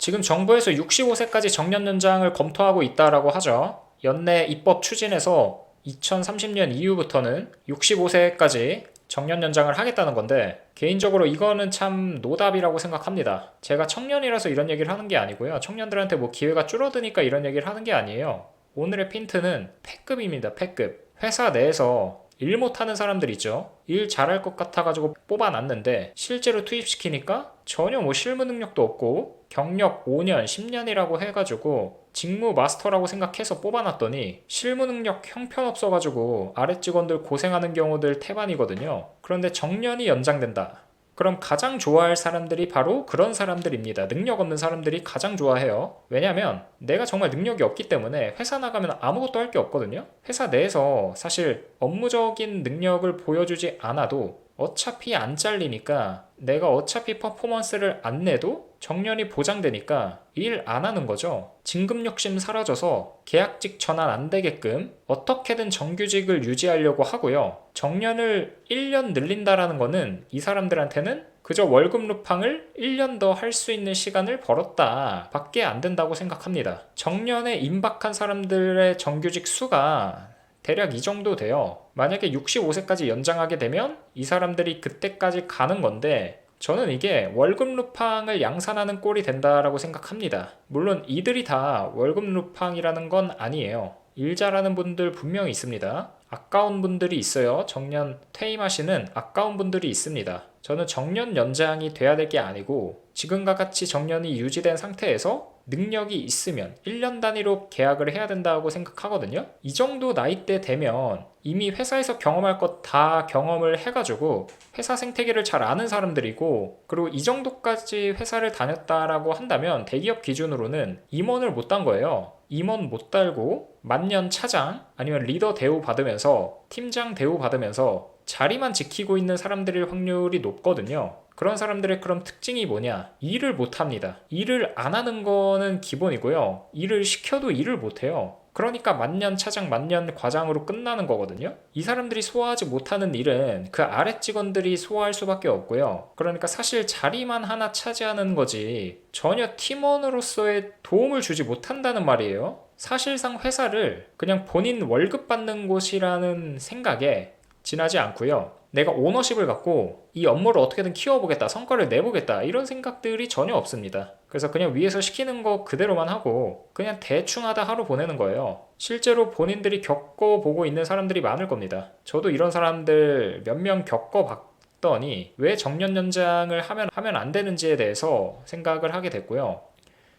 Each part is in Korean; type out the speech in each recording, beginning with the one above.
지금 정부에서 65세까지 정년 연장을 검토하고 있다라고 하죠. 연내 입법 추진에서 2030년 이후부터는 65세까지 정년 연장을 하겠다는 건데 개인적으로 이거는 참 노답이라고 생각합니다. 제가 청년이라서 이런 얘기를 하는 게 아니고요. 청년들한테 뭐 기회가 줄어드니까 이런 얘기를 하는 게 아니에요. 오늘의 핀트는 패급입니다. 패급. 회사 내에서 일 못하는 사람들 있죠. 일 잘할 것 같아가지고 뽑아놨는데 실제로 투입시키니까 전혀 뭐 실무 능력도 없고 경력 5년, 10년이라고 해가지고 직무 마스터라고 생각해서 뽑아놨더니 실무 능력 형편없어가지고 아래 직원들 고생하는 경우들 태반이거든요. 그런데 정년이 연장된다. 그럼 가장 좋아할 사람들이 바로 그런 사람들입니다. 능력 없는 사람들이 가장 좋아해요. 왜냐면 내가 정말 능력이 없기 때문에 회사 나가면 아무것도 할 게 없거든요. 회사 내에서 사실 업무적인 능력을 보여주지 않아도 어차피 안 잘리니까 내가 어차피 퍼포먼스를 안 내도 정년이 보장되니까 일 안 하는 거죠. 진급 욕심 사라져서 계약직 전환 안 되게끔 어떻게든 정규직을 유지하려고 하고요. 정년을 1년 늘린다라는 거는 이 사람들한테는 그저 월급 루팡을 1년 더 할 수 있는 시간을 벌었다 밖에 안 된다고 생각합니다. 정년에 임박한 사람들의 정규직 수가 대략 이 정도 돼요. 만약에 65세까지 연장하게 되면 이 사람들이 그때까지 가는 건데 저는 이게 월급 루팡을 양산하는 꼴이 된다라고 생각합니다. 물론 이들이 다 월급 루팡이라는 건 아니에요. 일 잘하는 분들 분명히 있습니다. 아까운 분들이 있어요. 정년 퇴임하시는 아까운 분들이 있습니다. 저는 정년 연장이 돼야 될 게 아니고 지금과 같이 정년이 유지된 상태에서 능력이 있으면 1년 단위로 계약을 해야 된다고 생각하거든요. 이 정도 나이대 되면 이미 회사에서 경험할 것 다 경험을 해가지고 회사 생태계를 잘 아는 사람들이고 그리고 이 정도까지 회사를 다녔다라고 한다면 대기업 기준으로는 임원을 못 딴 거예요. 임원 못 달고 만년 차장 아니면 리더 대우 받으면서 팀장 대우 받으면서 자리만 지키고 있는 사람들일 확률이 높거든요. 그런 사람들의 그럼 특징이 뭐냐? 일을 못 합니다. 일을 안 하는 거는 기본이고요. 일을 시켜도 일을 못 해요. 그러니까 만년 차장, 만년 과장으로 끝나는 거거든요. 이 사람들이 소화하지 못하는 일은 그 아래 직원들이 소화할 수밖에 없고요. 그러니까 사실 자리만 하나 차지하는 거지 전혀 팀원으로서의 도움을 주지 못한다는 말이에요. 사실상 회사를 그냥 본인 월급 받는 곳이라는 생각에 지나지 않고요. 내가 오너십을 갖고 이 업무를 어떻게든 키워보겠다, 성과를 내보겠다, 이런 생각들이 전혀 없습니다. 그래서 그냥 위에서 시키는 거 그대로만 하고 그냥 대충 하다 하루 보내는 거예요. 실제로 본인들이 겪어보고 있는 사람들이 많을 겁니다. 저도 이런 사람들 몇 명 겪어봤더니 왜 정년 연장을 하면, 하면 안 되는지에 대해서 생각을 하게 됐고요.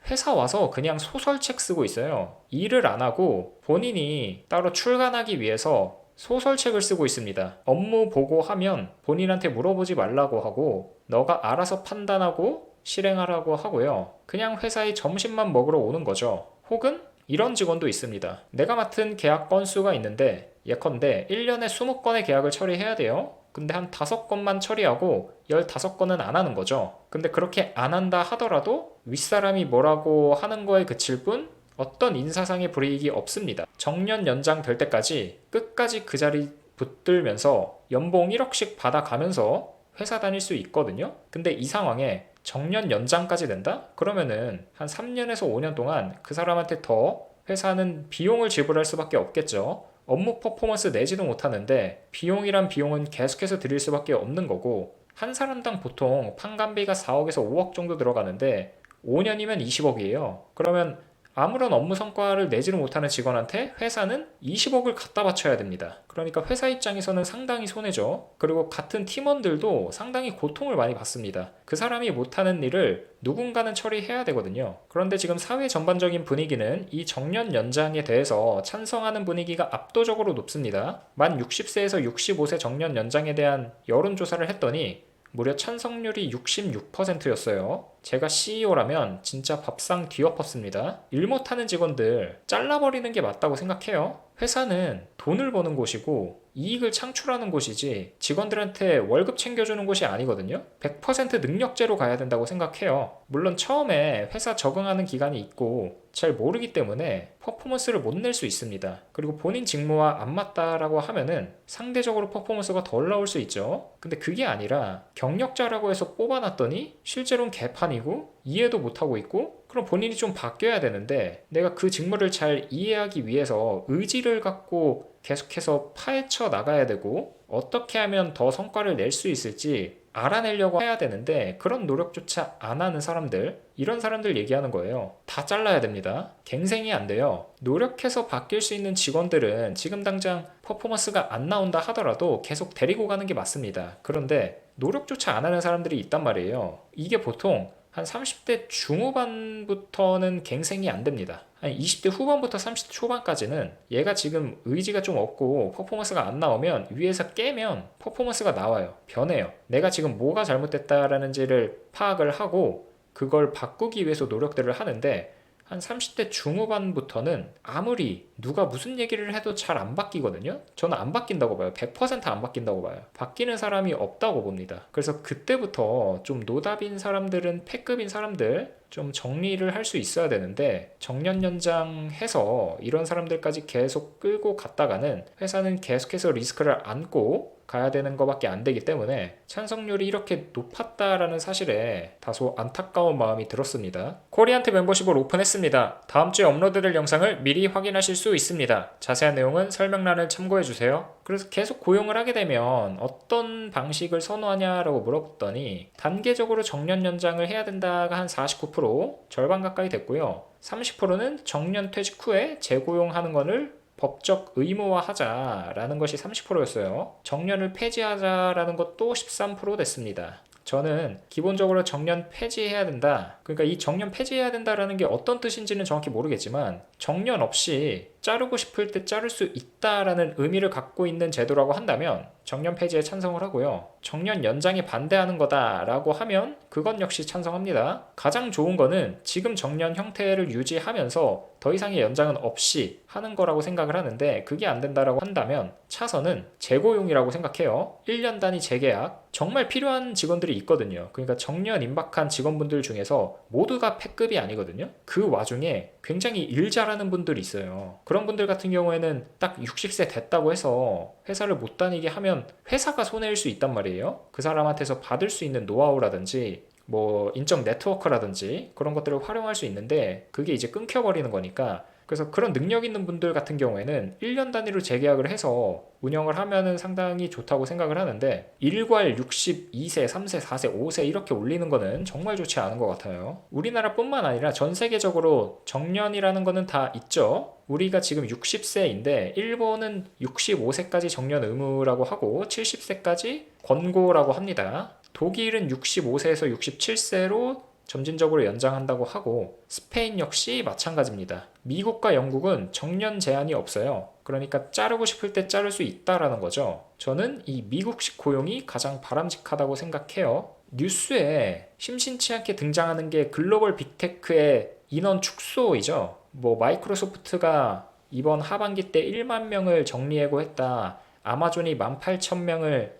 회사 와서 그냥 소설책 쓰고 있어요. 일을 안 하고 본인이 따로 출간하기 위해서 소설책을 쓰고 있습니다. 업무 보고하면 본인한테 물어보지 말라고 하고 너가 알아서 판단하고 실행하라고 하고요. 그냥 회사에 점심만 먹으러 오는 거죠. 혹은 이런 직원도 있습니다. 내가 맡은 계약 건수가 있는데 예컨대 1년에 20건의 계약을 처리해야 돼요. 근데 한 5건만 처리하고 15건은 안 하는 거죠. 근데 그렇게 안 한다 하더라도 윗사람이 뭐라고 하는 거에 그칠 뿐 어떤 인사상의 불이익이 없습니다. 정년 연장 될 때까지 끝까지 그 자리 붙들면서 연봉 1억씩 받아가면서 회사 다닐 수 있거든요. 근데 이 상황에 정년 연장까지 된다? 그러면은 한 3년에서 5년 동안 그 사람한테 더 회사는 비용을 지불할 수밖에 없겠죠. 업무 퍼포먼스 내지도 못하는데 비용이란 비용은 계속해서 드릴 수밖에 없는 거고 한 사람당 보통 판관비가 4억에서 5억 정도 들어가는데 5년이면 20억이에요. 그러면 아무런 업무 성과를 내지를 못하는 직원한테 회사는 20억을 갖다 바쳐야 됩니다. 그러니까 회사 입장에서는 상당히 손해죠. 그리고 같은 팀원들도 상당히 고통을 많이 받습니다. 그 사람이 못하는 일을 누군가는 처리해야 되거든요. 그런데 지금 사회 전반적인 분위기는 이 정년 연장에 대해서 찬성하는 분위기가 압도적으로 높습니다. 만 60세에서 65세 정년 연장에 대한 여론조사를 했더니 무려 찬성률이 66%였어요. 제가 CEO라면 진짜 밥상 뒤엎었습니다. 일 못하는 직원들 잘라버리는 게 맞다고 생각해요. 회사는 돈을 버는 곳이고 이익을 창출하는 곳이지 직원들한테 월급 챙겨주는 곳이 아니거든요. 100% 능력제로 가야 된다고 생각해요. 물론 처음에 회사 적응하는 기간이 있고 잘 모르기 때문에 퍼포먼스를 못 낼 수 있습니다. 그리고 본인 직무와 안 맞다라고 하면은 상대적으로 퍼포먼스가 덜 나올 수 있죠. 근데 그게 아니라 경력자라고 해서 뽑아놨더니 실제로는 개 판이고 이해도 못하고 있고 그럼 본인이 좀 바뀌어야 되는데 내가 그 직무를 잘 이해하기 위해서 의지를 갖고 계속해서 파헤쳐 나가야 되고 어떻게 하면 더 성과를 낼 수 있을지 알아내려고 해야 되는데 그런 노력조차 안 하는 사람들 이런 사람들 얘기하는 거예요. 다 잘라야 됩니다. 갱생이 안 돼요. 노력해서 바뀔 수 있는 직원들은 지금 당장 퍼포먼스가 안 나온다 하더라도 계속 데리고 가는 게 맞습니다. 그런데 노력조차 안 하는 사람들이 있단 말이에요. 이게 보통 한 30대 중후반부터는 갱생이 안 됩니다. 한 20대 후반부터 30대 초반까지는 얘가 지금 의지가 좀 없고 퍼포먼스가 안 나오면 위에서 깨면 퍼포먼스가 나와요. 변해요. 내가 지금 뭐가 잘못됐다라는지를 파악을 하고 그걸 바꾸기 위해서 노력들을 하는데 한 30대 중후반부터는 아무리 누가 무슨 얘기를 해도 잘 안 바뀌거든요. 저는 안 바뀐다고 봐요. 100%안 바뀐다고 봐요. 바뀌는 사람이 없다고 봅니다. 그래서 그때부터 좀 노답인 사람들은 패급인 사람들 좀 정리를 할 수 있어야 되는데 정년 연장해서 이런 사람들까지 계속 끌고 갔다가는 회사는 계속해서 리스크를 안고 가야 되는 것밖에 안 되기 때문에 찬성률이 이렇게 높았다라는 사실에 다소 안타까운 마음이 들었습니다. 코리안트 멤버십을 오픈했습니다. 다음 주에 업로드될 영상을 미리 확인하실 수 있습니다. 자세한 내용은 설명란을 참고해 주세요. 그래서 계속 고용을 하게 되면 어떤 방식을 선호하냐라고 물어봤더니 단계적으로 정년 연장을 해야 된다가 한 49% 절반 가까이 됐고요. 30%는 정년 퇴직 후에 재고용하는 것을 법적 의무화하자라는 것이 30%였어요. 정년을 폐지하자라는 것도 13% 됐습니다. 저는 기본적으로 정년 폐지해야 된다. 그러니까 이 정년 폐지해야 된다라는 게 어떤 뜻인지는 정확히 모르겠지만 정년 없이 자르고 싶을 때 자를 수 있다라는 의미를 갖고 있는 제도라고 한다면 정년 폐지에 찬성을 하고요. 정년 연장에 반대하는 거다라고 하면 그건 역시 찬성합니다. 가장 좋은 거는 지금 정년 형태를 유지하면서 더 이상의 연장은 없이 하는 거라고 생각을 하는데 그게 안 된다라고 한다면 차선은 재고용이라고 생각해요. 1년 단위 재계약 정말 필요한 직원들이 있거든요. 그러니까 정년 임박한 직원분들 중에서 모두가 패급이 아니거든요. 그 와중에 굉장히 일 잘하는 분들이 있어요. 그런 분들 같은 경우에는 딱 60세 됐다고 해서 회사를 못 다니게 하면 회사가 손해일 수 있단 말이에요. 그 사람한테서 받을 수 있는 노하우라든지 뭐 인적 네트워크라든지 그런 것들을 활용할 수 있는데 그게 이제 끊겨버리는 거니까 그래서 그런 능력 있는 분들 같은 경우에는 1년 단위로 재계약을 해서 운영을 하면은 상당히 좋다고 생각을 하는데 일괄 62세, 3세, 4세, 5세 이렇게 올리는 거는 정말 좋지 않은 것 같아요. 우리나라뿐만 아니라 전 세계적으로 정년이라는 거는 다 있죠. 우리가 지금 60세인데 일본은 65세까지 정년 의무라고 하고 70세까지 권고라고 합니다. 독일은 65세에서 67세로 점진적으로 연장한다고 하고 스페인 역시 마찬가지입니다. 미국과 영국은 정년 제한이 없어요. 그러니까 자르고 싶을 때 자를 수 있다라는 거죠. 저는 이 미국식 고용이 가장 바람직하다고 생각해요. 뉴스에 심심치 않게 등장하는 게 글로벌 빅테크의 인원 축소이죠. 뭐 마이크로소프트가 이번 하반기 때 1만 명을 정리해고했다. 아마존이 18,000명을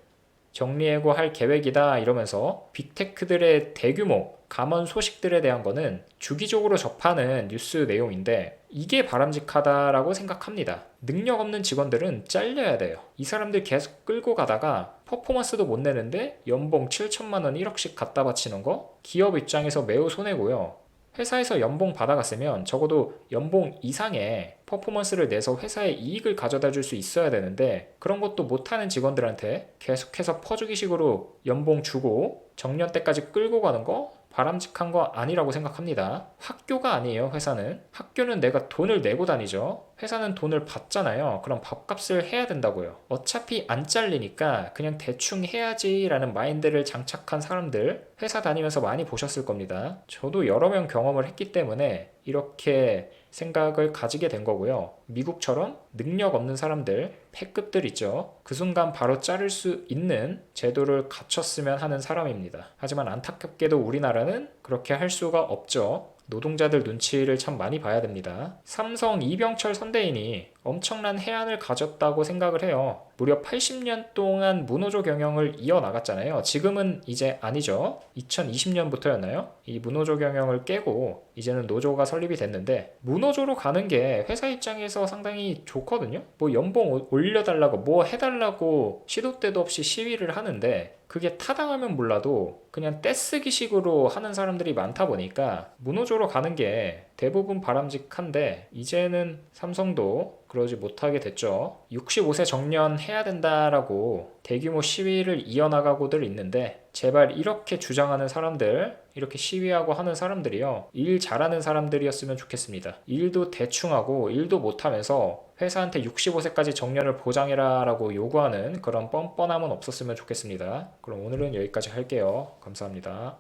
정리해고할 계획이다 이러면서 빅테크들의 대규모 감원 소식들에 대한 거는 주기적으로 접하는 뉴스 내용인데 이게 바람직하다라고 생각합니다. 능력 없는 직원들은 잘려야 돼요. 이 사람들 계속 끌고 가다가 퍼포먼스도 못 내는데 연봉 7천만 원 1억씩 갖다 바치는 거 기업 입장에서 매우 손해고요. 회사에서 연봉 받아갔으면 적어도 연봉 이상의 퍼포먼스를 내서 회사에 이익을 가져다 줄 수 있어야 되는데 그런 것도 못하는 직원들한테 계속해서 퍼주기식으로 연봉 주고 정년 때까지 끌고 가는 거 바람직한 거 아니라고 생각합니다. 학교가 아니에요, 회사는. 학교는 내가 돈을 내고 다니죠. 회사는 돈을 받잖아요. 그럼 밥값을 해야 된다고요. 어차피 안 잘리니까 그냥 대충 해야지라는 마인드를 장착한 사람들 회사 다니면서 많이 보셨을 겁니다. 저도 여러 명 경험을 했기 때문에 이렇게 생각을 가지게 된 거고요. 미국처럼 능력 없는 사람들, 패급들 있죠. 그 순간 바로 자를 수 있는 제도를 갖췄으면 하는 사람입니다. 하지만 안타깝게도 우리나라는 그렇게 할 수가 없죠. 노동자들 눈치를 참 많이 봐야 됩니다. 삼성 이병철 선대인이 엄청난 해안을 가졌다고 생각을 해요. 무려 80년 동안 문호조 경영을 이어나갔잖아요. 지금은 이제 아니죠. 2020년부터였나요? 이 문호조 경영을 깨고 이제는 노조가 설립이 됐는데 무노조로 가는 게 회사 입장에서 상당히 좋거든요. 뭐 연봉 오- 올려달라고 뭐 해달라고 시도 때도 없이 시위를 하는데 그게 타당하면 몰라도 그냥 떼쓰기식으로 하는 사람들이 많다 보니까 무노조로 가는 게 대부분 바람직한데 이제는 삼성도 그러지 못하게 됐죠. 65세 정년해야 된다라고 대규모 시위를 이어나가고들 있는데 제발 이렇게 주장하는 사람들 이렇게 시위하고 하는 사람들이요 일 잘하는 사람들이었으면 좋겠습니다. 일도 대충 하고 일도 못하면서 회사한테 65세까지 정년을 보장해라 라고 요구하는 그런 뻔뻔함은 없었으면 좋겠습니다. 그럼 오늘은 여기까지 할게요. 감사합니다.